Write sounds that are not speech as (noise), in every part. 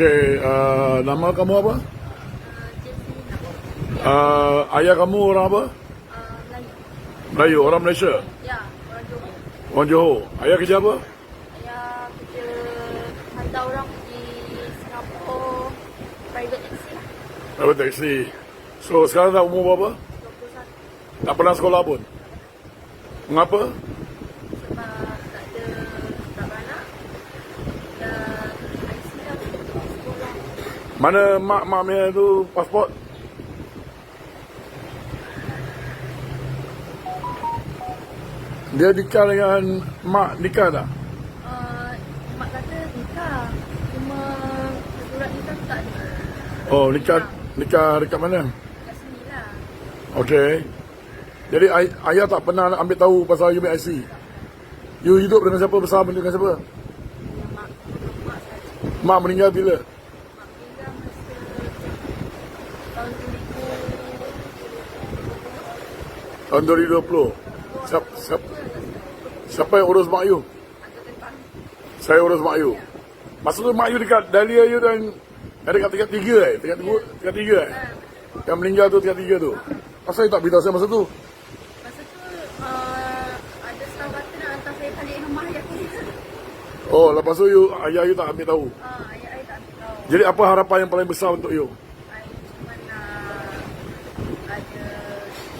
Okey, uh, nama kamu apa? Uh, Uh, ayah kamu orang apa? uh, Melayu. Melayu, orang Malaysia. Ya, orang Johor. Orang Johor. Ayah kerja apa? Saya kerja hantar orang pergi Singapura private taxi lah. Dapat taksi. So, sekarang dah umur berapa? 21 Tak pernah sekolah pun? Mengapa? sebab tak ada tak beranak. Dan IC lah sekolah. Mana mak-mak punya tu pasport? Dia nikah dengan mak nikah tak? Uh, mak kata nikah. Cuma surat nikah tu tak ada. Oh, nikah nikah dekat mana? Kat sini lah. Okey. Jadi ay- ayah tak pernah nak ambil tahu pasal you punya IC. You hidup dengan siapa bersama dengan siapa? Ya, mak. Mak. Mak meninggal bila? Mak meninggal masa tahun 2000. Tahun 2020. Siapa, siapa, siapa yang urus mak you? Tentang Saya urus mak you. Masa tu mak you dekat Dahlia you dan ada dekat tingkat tiga eh? Tingkat tiga, tingkat tiga eh? Yang meninggal tu tingkat tiga tu. Asal you tak beritahu saya masa tu? Masa tu uh, ada staff kata nak hantar saya balik rumah ayah saya. Oh, lepas tu you, ayah you tak ambil tahu. Ah, ayah saya tak tahu. Jadi apa harapan yang paling besar untuk you? Saya cuma nak ada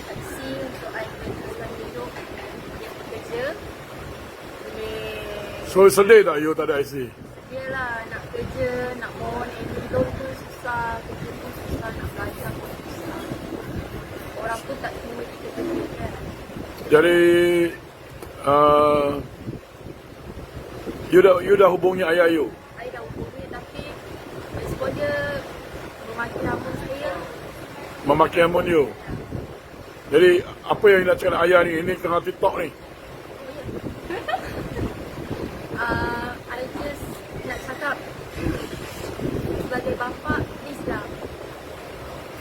taksi untuk saya meneruskan hidup dia bekerja. Boleh So sedih tak you tak ada IC? dia lah nak kerja, nak mohon elok tu susah, kerja tu susah, nak belajar pun susah. Orang pun tak terima kita kerja kan. Jadi uh, you dah you dah hubungi ayah you. Saya dah hubungi tapi respon dia memaki rambut saya. Memaki handphone you. Jadi apa yang you nak cakap ayah ni? Ini tengah TikTok ni. Uh, I just nak cakap sebagai bapa please lah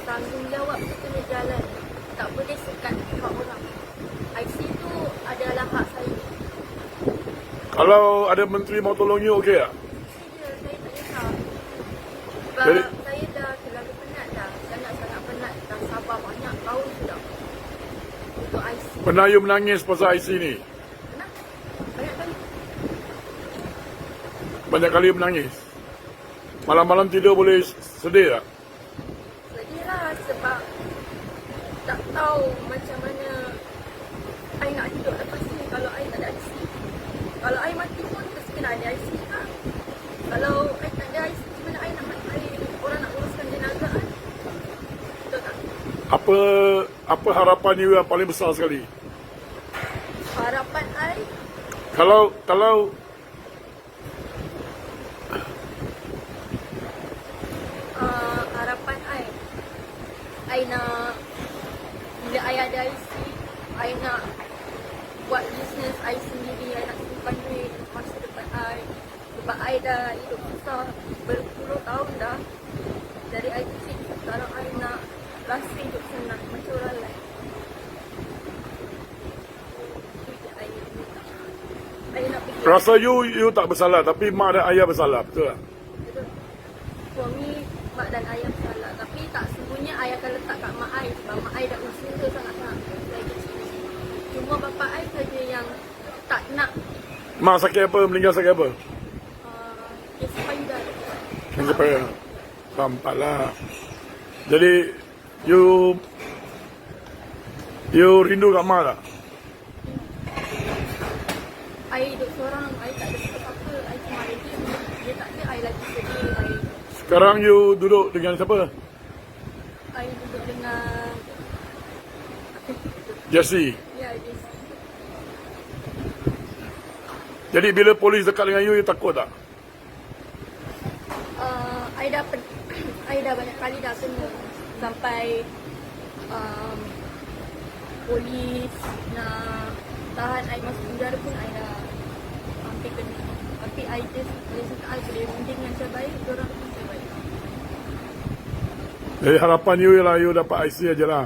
tanggungjawab tu kena jalan tak boleh sekat hak orang. IC tu adalah hak saya. Kalau ada menteri mau tolong you, okey tak? saya saya tak kisah. Sebab Jadi- saya dah terlalu penat dah. Sangat-sangat penat. Dah sabar banyak tahun sudah. Untuk IC Pernah you menangis pasal IC ni? Penat? banyak kali Banyak kali menangis. Malam-malam tidur boleh sedih tak? Sedih lah sebab tak tahu macam mana I nak hidup lepas ni kalau I tak ada IC. Kalau I mati pun mesti kena ada IC lah. Kalau I tak ada IC, macam mana I nak mati? I, orang nak uruskan jenazah kan? Betul tak? Apa apa harapan you yang paling besar sekali? Harapan I, Kalau kalau uh, harapan I, I nak bila I ada IC, I nak buat bisnes I sendiri, I nak simpan duit masa depan I. Sebab I dah hidup susah berpuluh tahun dah. Dari I kecil, sekarang I nak rasa hidup senang macam orang lain. Rasa you you tak bersalah tapi mak dan ayah bersalah, betul tak? Betul. Suami, mak dan ayah salah. Tapi tak semuanya ayah akan letak kat mak ai sebab mak ai dah usaha sangat-sangat dari kecil. Cuma bapa ai saja yang tak nak Mak sakit apa? Meninggal sakit apa? uh, kisah panjang. Kanker payah. Sampai lah. Jadi you you rindu kat mak tak? Ai hidup seorang, ai tak ada siapa-siapa. Ai cuma ada dia. Dia tak ada, ai lagi sedih. Ai, Sekarang you duduk dengan siapa? ai duduk dengan Jesse. ya, dia Jadi bila polis dekat dengan you, you takut tak? uh, I dah pen, (coughs) I dah banyak kali dah kena sampai um, polis nak tahan I masuk penjara pun I dah hampir kena tapi I just boleh cakap I boleh runding yang terbaik diorang pun terbaik Jadi harapan you ialah you dapat IC aja lah.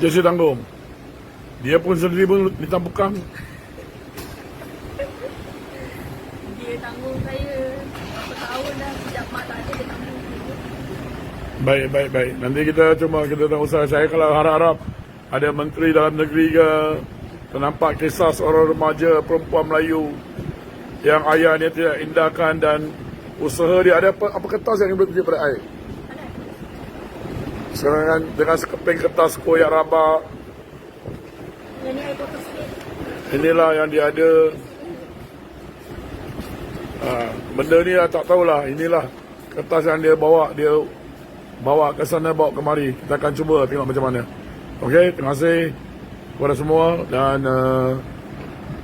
Jesse tanggung. Dia pun sendiri pun ditampukan. Dia tanggung saya. Berapa tahun dah. Sejak mak tak ada, dia tanggung. Baik, baik, baik. Nanti kita cuma kita tak usah. Saya kalau harap-harap ada menteri dalam negeri ke ternampak kisah seorang remaja perempuan Melayu yang ayahnya tidak indahkan dan usaha dia ada apa, apa kertas yang boleh tunjuk pada air? Kan dengan sekeping kertas koyak rabak. Inilah yang dia ada. Ha, benda ni lah tak tahulah. Inilah kertas yang dia bawa. Dia bawa ke sana, bawa kemari. Kita akan cuba tengok macam mana. Okey, terima kasih kepada semua. Dan uh,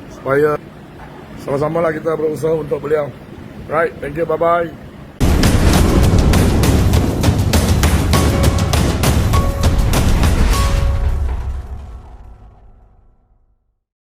supaya sama-sama lah kita berusaha untuk beliau. Right, thank you, bye-bye.